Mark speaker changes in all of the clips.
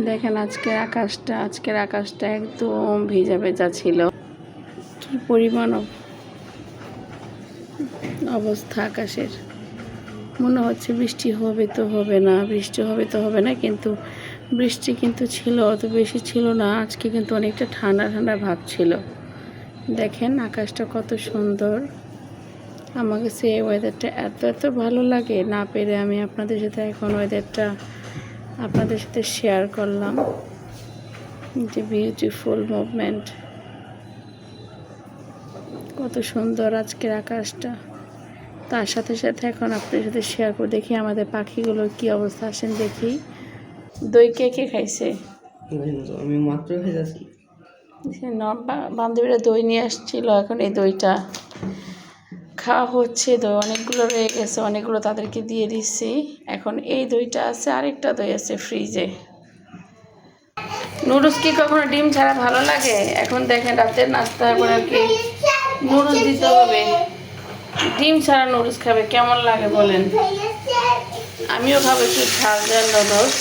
Speaker 1: দেখেন, আজকের আকাশটা আজকের আকাশটা একদম ভেজা ভেজা ছিল। কি পরিমাণ অবস্থা আকাশের। মনে হচ্ছে বৃষ্টি হবে তো হবে না, বৃষ্টি হবে তো হবে না, কিন্তু বৃষ্টি কিন্তু ছিল, অত বেশি ছিল না। আজকে কিন্তু অনেকটা ঠান্ডা ঠান্ডা ভাব ছিল। দেখেন, আকাশটা কত সুন্দর। আমাকে সে ওয়েদারটা এত এত ভালো লাগে। না পেরে আমি আপনাদের সাথে এখন ওয়েদারটা আপনাদের সাথে শেয়ার করলাম। যে বিউটিফুল মুভমেন্ট কত সুন্দর আজকের আকাশটা। তার সাথে সাথে এখন আপনাদের সাথে শেয়ার করে দেখি আমাদের পাখিগুলোর কি অবস্থা আসেন দেখি। দই কে কে খাইছে?
Speaker 2: আমি মাত্র
Speaker 1: ন- বান্ধবীরা দই নিয়ে আসছিল এখন এই দইটা। খাওয়া হচ্ছে, দই অনেকগুলো রয়ে গেছে, অনেকগুলো তাদেরকে দিয়ে দিচ্ছি। এখন এই দইটা আছে, আরেকটা দই আছে ফ্রিজে। নুডলস কি কখনো ডিম ছাড়া ভালো লাগে? এখন দেখেন রাতের নাস্তা আর কি নুডলস দিতে হবে। ডিম ছাড়া নুডলস খাবে, কেমন লাগে বলেন? আমিও খাব একটু ঝাল ঝাল নুডলস।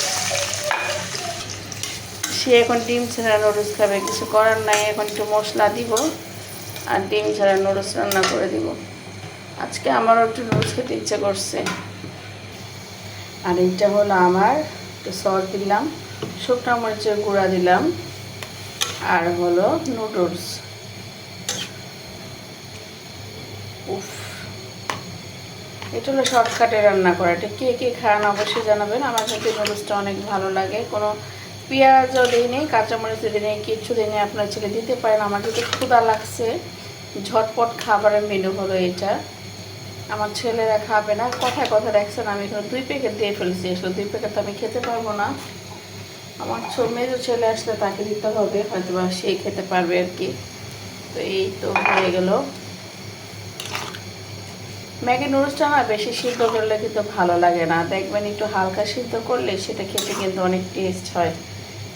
Speaker 1: সে এখন ডিম ছাড়া নুডলস খাবে, কিছু করার নাই, এখন একটু মশলা দিব আর ডিম ছাড়া নুডলস রান্না করে দিব। আজকে আমার একটু নুডলস খেতে ইচ্ছে করছে। আর এইটা হলো আমার, একটু সস দিলাম, শুকনো মরিচের গুঁড়া দিলাম, আর হলো নুডলস উফ, এটা হলো শর্টকাটে রান্না করা। এটা কে কে খান অবশ্যই জানাবেন। আমার কাছে নুডলসটা অনেক ভালো লাগে। কোনো পেঁয়াজও দিই নেই, কাঁচামরিচও দিই নেই কিচ্ছু দিই নেই। আপনার ছেলে দিতে পারেন। আমার যদি ক্ষুদা লাগছে। ঝটপট খাবারের মেনু হলো এটা। আমার ছেলেরা খাবে না। কথায় কথা দেখছেন আমি এখানে দুই প্যাকেট দিয়ে ফেলছি। আসলে দুই প্যাকেট তো আমি খেতে পারব না। আমার মেজো ছেলে আসলে তাকে দিতে হবে হয়তো বা সেই খেতে পারবে আর কি। তো এই তো হয়ে গেল। ম্যাগি নুডলসটা না বেশি সিদ্ধ করলে কিন্তু ভালো লাগে না। দেখবেন একটু হালকা সিদ্ধ করলে সেটা খেতে কিন্তু অনেক টেস্ট হয়।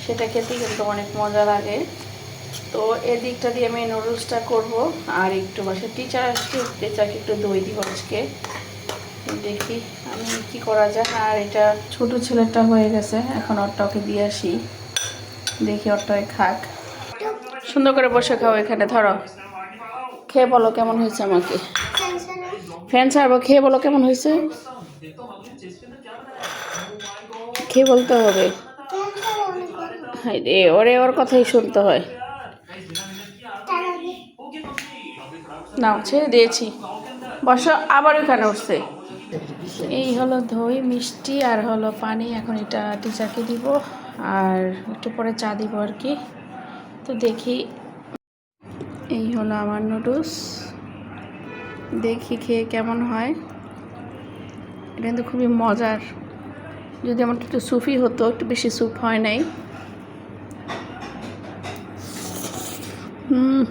Speaker 1: সেটা খেতে কিন্তু অনেক মজা লাগে। তো এদিকটা দিয়ে আমি নুডলসটা করব, আর একটু বাসা টিচার আসছে টিচারকে একটু দই দিব আজকে। দেখি আমি কি করা যায়। আর এটা ছোট ছেলেটা হয়ে গেছে, এখন ওরটাকে দিয়ে আসি। দেখি ওরটাকে খাক। সুন্দর করে বসে খাও এখানে, ধরো। খেয়ে বলো কেমন হয়েছে আমাকে। ফ্যান ছাড়বো, খেয়ে বলো কেমন হয়েছে। খেয়ে বলতে হবে। ওরে, ওর কথাই শুনতে হয়। না, ছেড়ে দিয়েছি। বসো আবার ওখানে উঠছে। এই হলো দই, মিষ্টি, আর হলো পানি। এখন এটা টিচারকে দিব, আর একটু পরে চা দিব আর কি। তো দেখি, এই হলো আমার নুডলস দেখি খেয়ে কেমন হয়। এটা কিন্তু খুবই মজার। যদি আমার একটু সুফি হতো, একটু বেশি স্যুপ হয় নাই। হুম।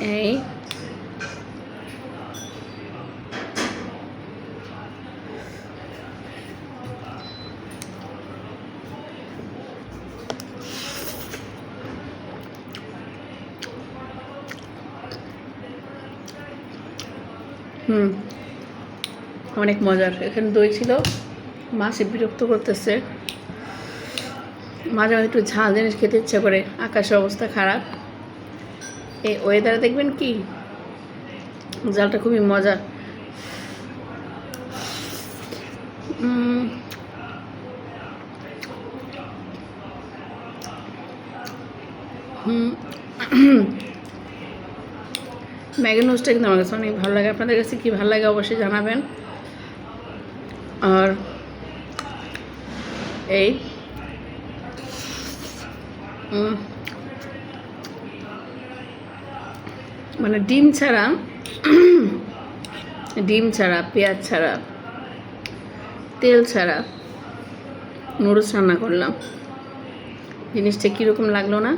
Speaker 1: এই। হুম। অনেক মজার। এখানে দই ছিল। মাছে বিরক্ত করতেছে। মাঝে মাঝে একটু ঝাল জিনিস খেতে ইচ্ছা করে। আকাশের অবস্থা খারাপ। এই ওয়েদারে দেখবেন কি? জালটা খুবই মজার উম, হুম ম্যাগি নুডলসটা কিন্তু আমার কাছে অনেক ভালো লাগে। আপনাদের কাছে কি ভালো লাগে অবশ্যই জানাবেন। আর এই মানে ডিম ছাড়া ডিম ছাড়া, পেঁয়াজ ছাড়া, তেল ছাড়া নুডলস রান্না করলাম। জিনিসটা কীরকম লাগল না,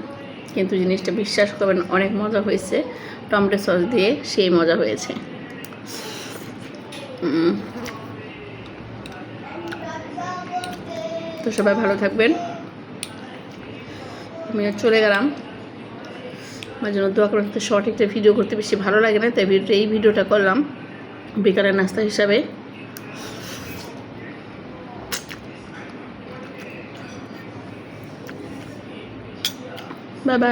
Speaker 1: কিন্তু জিনিসটা বিশ্বাস করবেন, অনেক মজা হয়েছে। টমেটো সস দিয়ে সেই মজা হয়েছে। তো সবাই ভালো থাকবেন। আমি চলে গেলাম। আমার জন্য দোয়া করতে শর্ট একটা ভিডিও করতে বেশি ভালো লাগে না, তাই ভিডিও এই ভিডিওটা করলাম বিকালের নাস্তা হিসাবে। বাবা